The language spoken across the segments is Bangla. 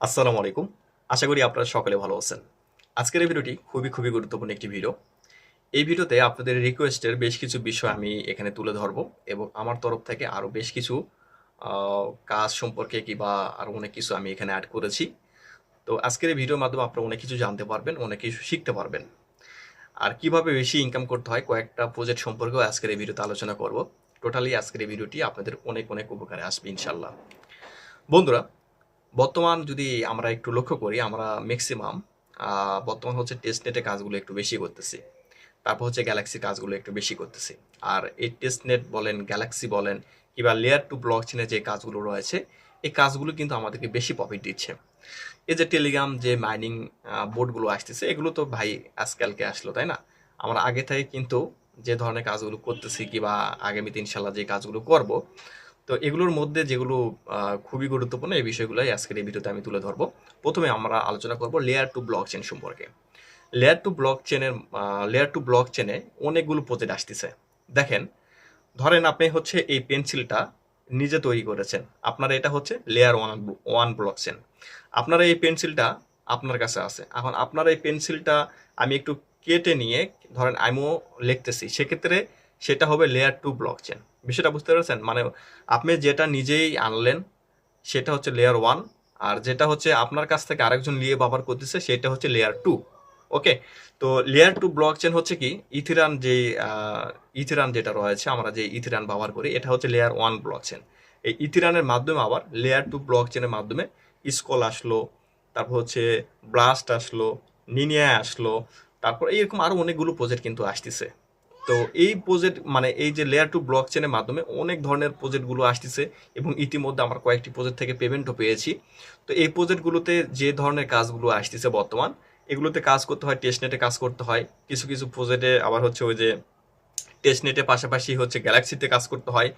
আসসালামু আলাইকুম। আশা করি আপনারা সকলে ভালো আছেন। আজকের এই ভিডিওটি খুবই খুবই গুরুত্বপূর্ণ একটি ভিডিও। এই ভিডিওতে আপনাদের রিকোয়েস্টের বেশ কিছু বিষয় আমি এখানে তুলে ধরবো এবং আমার তরফ থেকে আরও বেশ কিছু কাজ সম্পর্কে কিংবা আরও অনেক কিছু আমি এখানে অ্যাড করেছি। তো আজকের এই ভিডিওর মাধ্যমে আপনারা অনেক কিছু জানতে পারবেন, অনেক কিছু শিখতে পারবেন। আর কীভাবে বেশি ইনকাম করতে হয়, কয়েকটা প্রজেক্ট সম্পর্কেও আজকের এই ভিডিওতে আলোচনা করব। টোটালি আজকের এই ভিডিওটি আপনাদের অনেক অনেক উপকারে আসবে ইনশাল্লাহ বন্ধুরা বর্তমান যদি আমরা একটু লক্ষ্য করি, আমরা ম্যাক্সিমাম বর্তমান হচ্ছে টেস্ট নেটে কাজগুলো একটু বেশি করতেছি। তারপর হচ্ছে গ্যালাক্সির কাজগুলো একটু বেশি করতেছি। আর এই টেস্ট নেট বলেন গ্যালাক্সি বলেন, কিংবা লেয়ার টু ব্লক চেনের যে কাজগুলো রয়েছে, এই কাজগুলো কিন্তু আমাদেরকে বেশি প্রফিট দিচ্ছে। এই যে টেলিগ্রাম যে মাইনিং বোর্ডগুলো আসতেছে, এগুলো তো ভাই আজকালকে আসলো, তাই না? আমরা আগে থেকে কিন্তু যে ধরনের কাজগুলো করতেছি, কিংবা আগামীতে ইনশাল্লাহ যে কাজগুলো করব তো এগুলোর মধ্যে যেগুলো খুবই গুরুত্বপূর্ণ এই বিষয়গুলোই আজকের এই ভিডিওতে আমি তুলে ধরবো। প্রথমে আমরা আলোচনা করব লেয়ার টু ব্লক চেন সম্পর্কে লেয়ার টু ব্লক চেনের লেয়ার টু ব্লক চেনে অনেকগুলো প্রজেক্ট আসতেছে। দেখেন, ধরেন আপনি হচ্ছে এই পেন্সিলটা নিজে তৈরি করেছেন। আপনার এটা হচ্ছে layer one one block chain আপনার এই পেন্সিলটা আপনার কাছে আছে। এখন আপনার এই পেন্সিলটা আমি একটু কেটে নিয়ে, ধরেন আমিও লিখতেছি, সেক্ষেত্রে সেটা হবে লেয়ার টু ব্লক চেন বিষয়টা বুঝতে পেরেছেন? মানে আপনি যেটা নিজেই আনলেন, সেটা হচ্ছে লেয়ার ওয়ান আর যেটা হচ্ছে আপনার কাছ থেকে আরেকজন নিয়ে ব্যবহার করতেছে, সেটা হচ্ছে লেয়ার টু ওকে তো লেয়ার টু ব্লক চেন হচ্ছে কি? ইথিরান যে ইথিরান যেটা রয়েছে, আমরা যে ইথিরান ব্যবহার করি, এটা হচ্ছে লেয়ার ওয়ান ব্লক চেন এই ইথিরানের মাধ্যমে আবার লেয়ার টু ব্লক চেনের মাধ্যমে স্কল আসলো, তারপর হচ্ছে ব্লাস্ট আসলো নিনিয়া আসলো, তারপর এইরকম আরও অনেকগুলো প্রজেক্ট কিন্তু আসতেছে। তো এই প্রজেক্ট মানে এই যে লেয়ার টু ব্লক চেনের মাধ্যমে অনেক ধরনের প্রজেক্টগুলো আসতেছে এবং ইতিমধ্যে আমরা কয়েকটি প্রজেক্ট থেকে পেমেন্টও পেয়েছি। তো এই প্রজেক্টগুলোতে যে ধরনের কাজগুলো আসতেছে বর্তমান, এগুলোতে কাজ করতে হয় টেস্টনেটে কাজ করতে হয়। কিছু কিছু প্রজেক্টে আবার হচ্ছে ওই যে টেস্টনেটের পাশাপাশি হচ্ছে গ্যালাক্সিতে কাজ করতে হয়।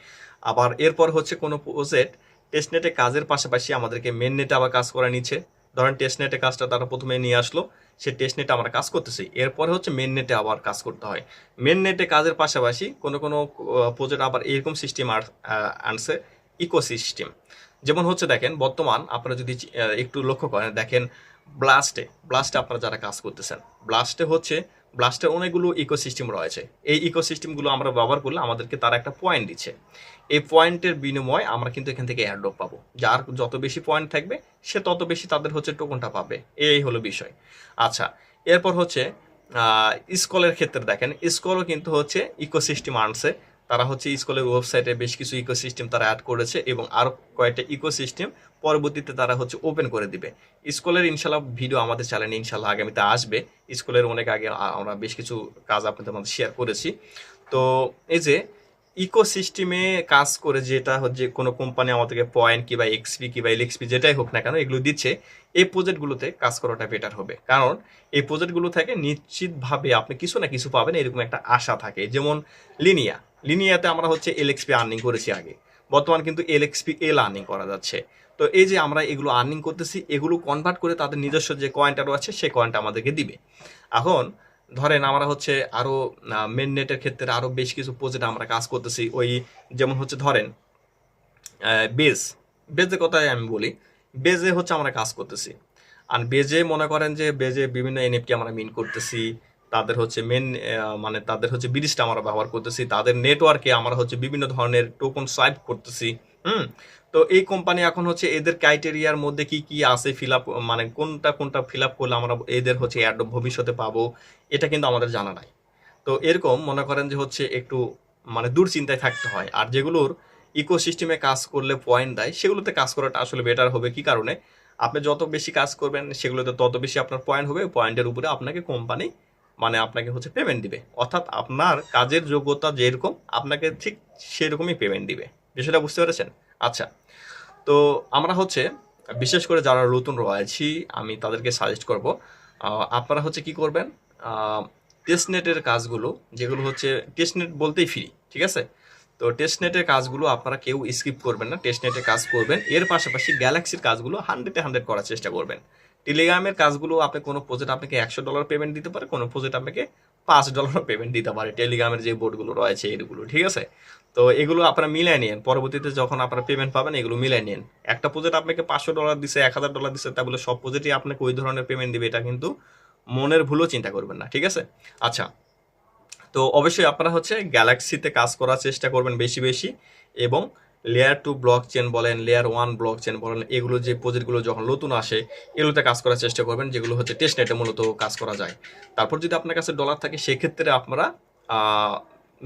আবার এরপর হচ্ছে কোনো প্রজেক্ট টেস্টনেটে কাজের পাশাপাশি আমাদেরকে মেন নেটে আবার কাজ করা নিচ্ছে। ধরেন টেস্ট টেস্টনেটে কাজটা তারা প্রথমে নিয়ে আসলো, সে টেস্ট নেটে আমরা কাজ করতেছি। এরপরে হচ্ছে মেন নেটে আবার কাজ করতে হয়। মেন নেটে কাজের পাশাপাশি কোনো কোনো প্রজেক্ট আবার এরকম সিস্টেম আর আনছে ইকোসিস্টেম যেমন হচ্ছে দেখেন, বর্তমান আপনারা যদি একটু লক্ষ্য করেন, দেখেন ব্লাস্টে ব্লাস্টে আপনারা যারা কাজ করতেছেন ব্লাস্টে হচ্ছে ব্লাস্টের অনেকগুলো ইকোসিস্টেম রয়েছে। এই ইকোসিস্টেমগুলো আমরা ব্যবহার করলে আমাদেরকে তারা একটা পয়েন্ট দিচ্ছে। এই পয়েন্টের বিনিময়ে আমরা কিন্তু এখান থেকে এয়ারড্রপ পাবো। যার যত বেশি পয়েন্ট থাকবে, সে তত বেশি তাদের হচ্ছে টোকনটা পাবে। এই হলো বিষয়। আচ্ছা এরপর হচ্ছে স্কলের ক্ষেত্রে দেখেন। স্কলও কিন্তু হচ্ছে ইকোসিস্টেম আনছে তারা হচ্ছে স্কুলের ওয়েবসাইটে বেশ কিছু ইকোসিস্টেম তারা অ্যাড করেছে এবং আরও কয়েকটা ইকোসিস্টেম পরবর্তীতে তারা হচ্ছে ওপেন করে দিবে। স্কুলের ইনশাল্লাহ ভিডিও আমাদের চ্যানেলে ইনশাল্লাহ আগামীতে আসবে। স্কুলের অনেক আগে আমরা বেশ কিছু কাজ আপনাদের মধ্যে শেয়ার করেছি। তো এই যে ইকোসিস্টেমে কাজ করে যেটা হচ্ছে কোনো কোম্পানি আমাদেরকে পয়েন্ট কিংবা এক্সপি কিংবা এলএক্সপি যেটাই হোক না কেন এগুলো দিচ্ছে, এই প্রজেক্টগুলোতে কাজ করাটা বেটার হবে। কারণ এই প্রজেক্টগুলো থেকে নিশ্চিতভাবে আপনি কিছু না কিছু পাবেন, এরকম একটা আশা থাকে। যেমন লিনিয়া। লিনিয়াতে আমরা হচ্ছে এলএক্সপি আর্নিং করেছি আগে। বর্তমান কিন্তু এলএক্সপি এল আর্নিং করা যাচ্ছে। তো এই যে আমরা এগুলো আর্নিং করতেছি, এগুলো কনভার্ট করে তাদের নিজস্ব যে কয়েনটা রয়েছে, সেই কয়েনটা আমাদেরকে দিবে। এখন ধরেন আমরা হচ্ছে আরও মেন নেটের ক্ষেত্রে আরও বেশ কিছু প্রজেক্ট আমরা কাজ করতেছি। ওই যেমন হচ্ছে ধরেন বেজ বেজের কথাই আমি বলি। বেজে হচ্ছে আমরা কাজ করতেছি। আর বেজে মনে করেন যে বেজে বিভিন্ন এনএফটি আমরা মিন করতেছি। তাদের হচ্ছে মেন মানে তাদের হচ্ছে ব্রিজটা আমরা ব্যবহার করতেছি। তাদের নেটওয়ার্কে আমরা হচ্ছে বিভিন্ন ধরনের টোকন সাইপ করতেছি। হুম। তো এই কোম্পানি এখন হচ্ছে এদের ক্রাইটেরিয়ার মধ্যে কি কি আছে ফিল আপ মানে কোনটা কোনটা ফিল আপ করলে আমরা এদের হচ্ছে অ্যাড ভবিষ্যতে পাবো, এটা কিন্তু আমাদের জানা নাই। তো এরকম মনে করেন যে হচ্ছে একটু মানে দুশ্চিন্তায় থাকতে হয়। আর যেগুলোর ইকোসিস্টেমে কাজ করলে পয়েন্ট দেয়, সেগুলোতে কাজ করাটা আসলে বেটার হবে। কি কারণে? আপনি যত বেশি কাজ করবেন, সেগুলোতে তত বেশি আপনার পয়েন্ট হবে। পয়েন্টের উপরে আপনাকে কোম্পানি মানে আপনাকে হচ্ছে পেমেন্ট দিবে। অর্থাৎ আপনার কাজের যোগ্যতা যেরকম, আপনাকে ঠিক সেরকমই পেমেন্ট দিবে। বিষয়টা বুঝতে পেরেছেন? আচ্ছা তো আমরা হচ্ছে, বিশেষ করে যারা নতুন রয়েছি, আমি তাদেরকে সাজেস্ট করব আপনারা হচ্ছে কি করবেন টেস্টনেটের কাজগুলো, যেগুলো হচ্ছে টেস্টনেট বলতেই ফ্রি ঠিক আছে? তো টেস্টনেটের কাজগুলো আপনারা কেউ স্কিপ করবেন না টেস্টনেটের কাজ করবেন। এর পাশাপাশি গ্যালাক্সির কাজগুলো হান্ড্রেডে হান্ড্রেড করার চেষ্টা করবেন। টেলিগ্রামের কাজগুলো আপনি কোনো প্রজেক্ট আপনাকে একশো ডলার পেমেন্ট দিতে পারে, কোনো প্রজেক্ট আপনাকে পাঁচ ডলারও পেমেন্ট দিতে পারে। টেলিগ্রামের যে বোর্ডগুলো রয়েছে, এগুলো, ঠিক আছে? তো এগুলো আপনারা মিলাই নিন পরবর্তীতে যখন আপনারা পেমেন্ট পাবেন, এগুলো মিলাই নিন একটা প্রজেক্ট আপনাকে পাঁচশো ডলার দিছে, এক হাজার ডলার দিচ্ছে তা বলে সব প্রজেক্টই আপনাকে ওই ধরনের পেমেন্ট দিবে, এটা কিন্তু মনের ভুলও চিন্তা করবেন না, ঠিক আছে? আচ্ছা তো অবশ্যই আপনারা হচ্ছে গ্যালাক্সিতে কাজ করার চেষ্টা করবেন বেশি বেশি এবং লেয়ার টু ব্লক চেন বলেন লেয়ার ওয়ান ব্লক চেন বলেন, এগুলো যে প্রজেক্টগুলো যখন নতুন আসে, এগুলোতে কাজ করার চেষ্টা করবেন, যেগুলো হচ্ছে টেস্ট নেটে মূলত কাজ করা যায়। তারপর যদি আপনার কাছে ডলার থাকে, সেক্ষেত্রে আপনারা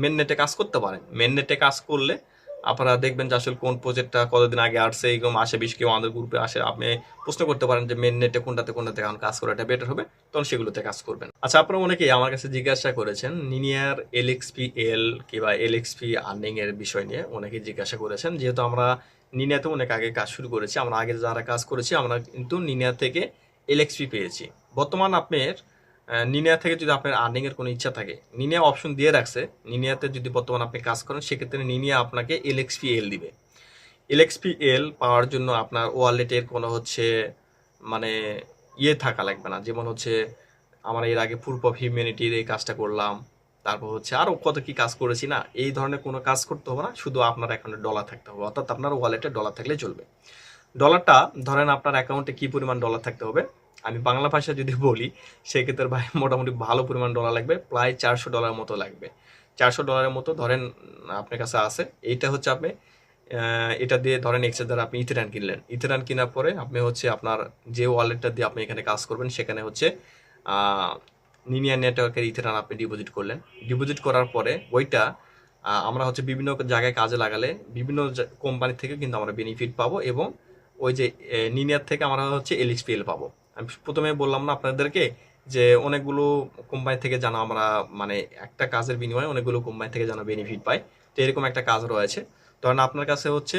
মেন নেটে কাজ করতে পারেন। মেন নেটে কাজ করলে আপনারা দেখবেন যে আসলে কোন প্রজেক্টটা কতদিন আগে আসছে, এরকম আসে, বেশ কেউ আমাদের গ্রুপে আসে। আপনি প্রশ্ন করতে পারেন যে মেন নেটে কোনটাতে কোনটাতে এখন কাজ করাটা বেটার হবে, তখন সেগুলোতে কাজ করবেন। আচ্ছা আপনারা অনেকেই আমার কাছে জিজ্ঞাসা করেছেন নিনিয়ার এল এলএক্সপি এল কিংবা এল এলএক্সপি আর্নিং এর বিষয় নিয়ে অনেকেই জিজ্ঞাসা করেছেন। যেহেতু আমরা নিনিয়াতে অনেক আগে কাজ শুরু করেছি, আমরা আগে যারা কাজ করেছি, আমরা কিন্তু নিনিয়া থেকে এলএক্সপি পেয়েছি। বর্তমান আপনার নিনিয়া থেকে যদি আপনার আর্নিং এর কোনো ইচ্ছা থাকে, নিনিয়া অপশন দিয়ে রাখছে। নিনিয়াতে যদি বর্তমান আপনি কাজ করেন, সেক্ষেত্রে নিনিয়া আপনাকে এলএক্সপি এল দিবে। এলএক্সপি এল পাওয়ার জন্য আপনার ওয়ালেটের কোনো হচ্ছে মানে ইয়ে থাকা লাগবে না। যেমন হচ্ছে, আমার এর আগে প্রুফ অফ হিউম্যানিটির এই কাজটা করলাম, তারপর হচ্ছে আরও কত কি কাজ করেছি না, এই ধরনের কোনো কাজ করতে হবে না, শুধু আপনার অ্যাকাউন্টে ডলার থাকতে হবে, অর্থাৎ আপনার ওয়ালেটে ডলার থাকলে চলবে। ডলারটা ধরেন আপনার অ্যাকাউন্টে কি পরিমাণ ডলার থাকতে হবে? আমি বাংলা ভাষা যদি বলি, সেক্ষেত্রে ভাই মোটামুটি ভালো পরিমাণ ডলার লাগবে, প্রায় চারশো ডলার মতো লাগবে। চারশো ডলারের মতো ধরেন আপনার কাছে আছে, এইটা হচ্ছে আপনি এটা দিয়ে ধরেন এক্সের দ্বারা আপনি ইথেরান কিনলেন। ইথেরান কেনার পরে আপনি হচ্ছে আপনার যে ওয়ালেটটা দিয়ে আপনি এখানে কাজ করবেন, সেখানে হচ্ছে নিনিয়া নেটওয়ার্কের ইথেরান আপনি ডিপোজিট করলেন। ডিপোজিট করার পরে ওইটা আমরা হচ্ছে বিভিন্ন জায়গায় কাজে লাগালে বিভিন্ন কোম্পানি থেকে কিন্তু আমরা বেনিফিট পাবো এবং ওই যে নিনিয়ার থেকে আমরা হচ্ছে এলএক্সপিএল পাবো। প্রথমে বললাম না আপনাদেরকে যে অনেকগুলো কোম্পানি থেকে যেন আমরা মানে একটা কাজের বিনিময়ে অনেকগুলো কোম্পানি থেকে যেন বেনিফিট পাই। তো এরকম একটা কাজ রয়েছে। ধরেন আপনার কাছে হচ্ছে,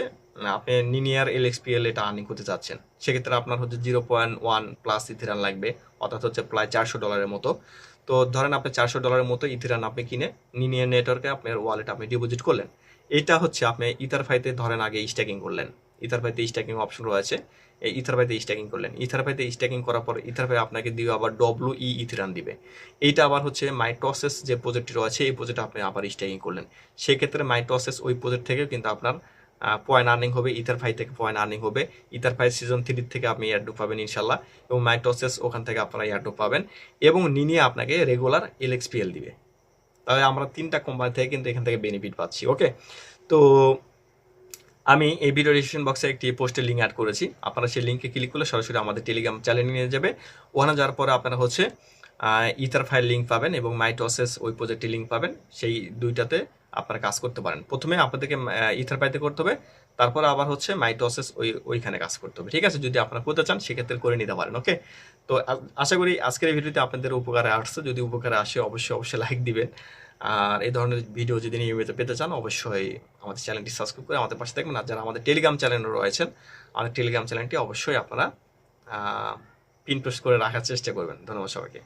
আপনি নিনিয়ার এলএক্সপিএল এটা আর্নিং করতে চাচ্ছেন। সেক্ষেত্রে আপনার হচ্ছে zero point one plus Ethereum লাগবে, অর্থাৎ হচ্ছে প্রায় চারশো ডলারের মতো। তো ধরেন আপনি চারশো ডলারের মতো ইথিরান আপনি কিনে নিনিয়ার নেটওয়ার্কে আপনার ওয়ালেট আপনি ডিপোজিট করলেন। এটা হচ্ছে আপনি ইথারফাইতে ধরেন আগে স্ট্যাকিং করলেন। ইথারফাইতে স্ট্যাকিং অপশন রয়েছে। এই ইথারফাইতে স্ট্যাকিং করলেন। ইথারফাইতে স্ট্যাকিং করার পর ইথারফাই আপনাকে দিবে আবার ডব্লু ই ইথিরান দিবে। এইটা আবার হচ্ছে মাইটোসেস যে প্রজেক্টটি রয়েছে, এই প্রজেক্ট আপনি আবার স্ট্যাকিং করলেন। সেক্ষেত্রে মাইটোসেস ওই প্রজেক্ট থেকেও কিন্তু আপনার পয়েন্ট আর্নিং হবে ইথার ইথারফাই থেকে পয়েন্ট আর্নিং হবে। ইথার ইথারফাই সিজন থ্রির থেকে আপনি এয়ারড্রপ পাবেন ইনশাল্লাহ এবং মাইটোসেস ওখান থেকে আপনারা এয়ারড্রপ পাবেন এবং নিনিয়ে আপনাকে রেগুলার এলএক্সপিএল দিবে। তাহলে আমরা তিনটা কোম্পানি থেকে কিন্তু এখান থেকে বেনিফিট পাচ্ছি ওকে তো আমি এই ভিডিও ডিসক্রিপশন বক্সে একটি পোস্টের লিঙ্ক অ্যাড করেছি। আপনারা সেই লিঙ্কে ক্লিক করলে সরাসরি আমাদের টেলিগ্রাম চ্যানেলে নিয়ে যাবে। ওখানে যাওয়ার পরে আপনারা হচ্ছে ইথার ফাইল লিঙ্ক পাবেন এবং মাইটোসেস ওই প্রজেক্টের লিঙ্ক পাবেন। সেই দুইটাতে আপনারা কাজ করতে পারেন। প্রথমে আপনাদেরকে ইথার পাইতে করতে হবে। তারপর আবার হচ্ছে মাইটোসেস ওই, ওইখানে কাজ করতে হবে। ঠিক আছে? যদি আপনারা করতে চান, সেক্ষেত্রে করে নিতে পারেন ওকে তো আশা করি আজকের এই ভিডিওতে আপনাদের উপকারে আসছে। যদি উপকারে আসে, অবশ্যই অবশ্যই লাইক দিবেন। আর এই ধরনের ভিডিও যদি নিয়মিত পেতে চান, অবশ্যই আমাদের চ্যানেলটি সাবস্ক্রাইব করে আমাদের পাশে থাকবেন। আর যারা আমাদের টেলিগ্রাম চ্যানেলও রয়েছেন, আমাদের টেলিগ্রাম চ্যানেলটি অবশ্যই আপনারা পিন পোস্ট করে রাখার চেষ্টা করবেন। ধন্যবাদ সবাইকে।